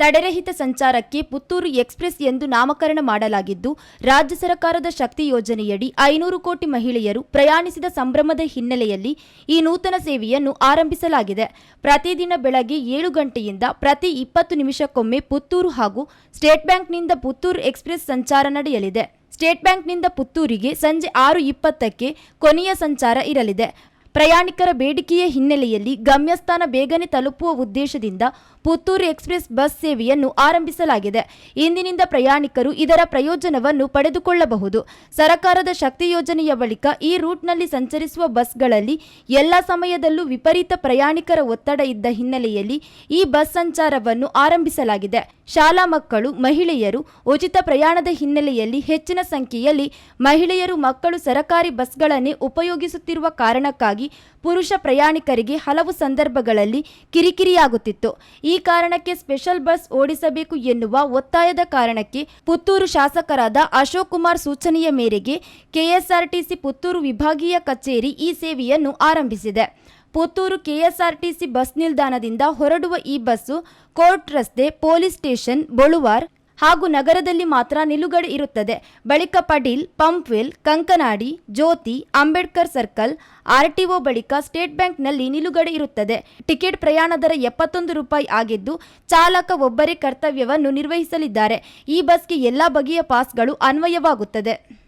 ತಡೆರಹಿತ ಸಂಚಾರಕ್ಕೆ ಪುತ್ತೂರು ಎಕ್ಸ್ಪ್ರೆಸ್ ಎಂದು ನಾಮಕರಣ ಮಾಡಲಾಗಿದ್ದು, ರಾಜ್ಯ ಸರ್ಕಾರದ ಶಕ್ತಿ ಯೋಜನೆಯಡಿ ಐನೂರು ಕೋಟಿ ಮಹಿಳೆಯರು ಪ್ರಯಾಣಿಸಿದ ಸಂಭ್ರಮದ ಹಿನ್ನೆಲೆಯಲ್ಲಿ ಈ ನೂತನ ಸೇವೆಯನ್ನು ಆರಂಭಿಸಲಾಗಿದೆ. ಪ್ರತಿದಿನ ಬೆಳಗ್ಗೆ ಏಳು ಗಂಟೆಯಿಂದ ಪ್ರತಿ ಇಪ್ಪತ್ತು ನಿಮಿಷಕ್ಕೊಮ್ಮೆ ಪುತ್ತೂರು ಹಾಗೂ ಸ್ಟೇಟ್ ಬ್ಯಾಂಕ್ನಿಂದ ಪುತ್ತೂರು ಎಕ್ಸ್ಪ್ರೆಸ್ ಸಂಚಾರ ನಡೆಯಲಿದೆ. ಸ್ಟೇಟ್ ಬ್ಯಾಂಕ್ನಿಂದ ಪುತ್ತೂರಿಗೆ ಸಂಜೆ ಆರು ಇಪ್ಪತ್ತಕ್ಕೆ ಕೊನೆಯ ಸಂಚಾರ ಇರಲಿದೆ. ಪ್ರಯಾಣಿಕರ ಬೇಡಿಕೆಯ ಹಿನ್ನೆಲೆಯಲ್ಲಿ ಗಮ್ಯಸ್ಥಾನ ಬೇಗನೆ ತಲುಪುವ ಉದ್ದೇಶದಿಂದ ಪುತ್ತೂರು ಎಕ್ಸ್ಪ್ರೆಸ್ ಬಸ್ ಸೇವೆಯನ್ನು ಆರಂಭಿಸಲಾಗಿದೆ. ಇಂದಿನಿಂದ ಪ್ರಯಾಣಿಕರು ಇದರ ಪ್ರಯೋಜನವನ್ನು ಪಡೆದುಕೊಳ್ಳಬಹುದು. ಸರಕಾರದ ಶಕ್ತಿ ಯೋಜನೆಯ ಬಳಿಕ ಈ ರೂಟ್ನಲ್ಲಿ ಸಂಚರಿಸುವ ಬಸ್ಗಳಲ್ಲಿ ಎಲ್ಲ ಸಮಯದಲ್ಲೂ ವಿಪರೀತ ಪ್ರಯಾಣಿಕರ ಒತ್ತಡ ಇದ್ದ ಹಿನ್ನೆಲೆಯಲ್ಲಿ ಈ ಬಸ್ ಸಂಚಾರವನ್ನು ಆರಂಭಿಸಲಾಗಿದೆ. ಶಾಲಾ ಮಕ್ಕಳು, ಮಹಿಳೆಯರು ಉಚಿತ ಪ್ರಯಾಣದ ಹಿನ್ನೆಲೆಯಲ್ಲಿ ಹೆಚ್ಚಿನ ಸಂಖ್ಯೆಯಲ್ಲಿ ಮಹಿಳೆಯರು ಮಕ್ಕಳು ಸರಕಾರಿ ಬಸ್ಗಳನ್ನೇ ಉಪಯೋಗಿಸುತ್ತಿರುವ ಕಾರಣಕ್ಕಾಗಿ ಪುರುಷ ಪ್ರಯಾಣಿಕರಿಗೆ ಹಲವು ಸಂದರ್ಭಗಳಲ್ಲಿ ಕಿರಿಕಿರಿಯಾಗುತ್ತಿತ್ತು. ಈ ಕಾರಣಕ್ಕೆ ಸ್ಪೆಷಲ್ ಬಸ್ ಓಡಿಸಬೇಕು ಎನ್ನುವ ಒತ್ತಾಯದ ಕಾರಣಕ್ಕೆ ಪುತ್ತೂರು ಶಾಸಕರಾದ ಅಶೋಕ್ ಕುಮಾರ್ ಸೂಚನೆಯ ಮೇರೆಗೆ ಕೆಎಸ್ಆರ್ಟಿಸಿ ಪುತ್ತೂರು ವಿಭಾಗೀಯ ಕಚೇರಿ ಈ ಸೇವೆಯನ್ನು ಆರಂಭಿಸಿದೆ. ಪುತ್ತೂರು ಕೆಎಸ್ಆರ್ಟಿಸಿ ಬಸ್ ನಿಲ್ದಾಣದಿಂದ ಹೊರಡುವ ಈ ಬಸ್ಸು ಕೋರ್ಟ್ ರಸ್ತೆ, ಪೊಲೀಸ್ ಸ್ಟೇಷನ್ ಬೊಳುವಾರ್ ಹಾಗೂ ನಗರದಲ್ಲಿ ಮಾತ್ರ ನಿಲುಗಡೆ ಇರುತ್ತದೆ. ಬಳಿಕ ಪಡೀಲ್ ಪಂಪ್ವೆಲ್, ಕಂಕನಾಡಿ, ಜ್ಯೋತಿ, ಅಂಬೇಡ್ಕರ್ ಸರ್ಕಲ್, ಆರ್ಟಿಒ ಬಳಿಕ ಸ್ಟೇಟ್ ಬ್ಯಾಂಕ್ನಲ್ಲಿ ನಿಲುಗಡೆ ಇರುತ್ತದೆ. ಟಿಕೆಟ್ ಪ್ರಯಾಣ ದರ ಎಪ್ಪತ್ತೊಂದು ರೂಪಾಯಿ ಆಗಿದ್ದು, ಚಾಲಕ ಒಬ್ಬರೇ ಕರ್ತವ್ಯವನ್ನು ನಿರ್ವಹಿಸಲಿದ್ದಾರೆ. ಈ ಬಸ್ಗೆ ಎಲ್ಲಾ ಬಗೆಯ ಪಾಸ್ಗಳು ಅನ್ವಯವಾಗುತ್ತದೆ.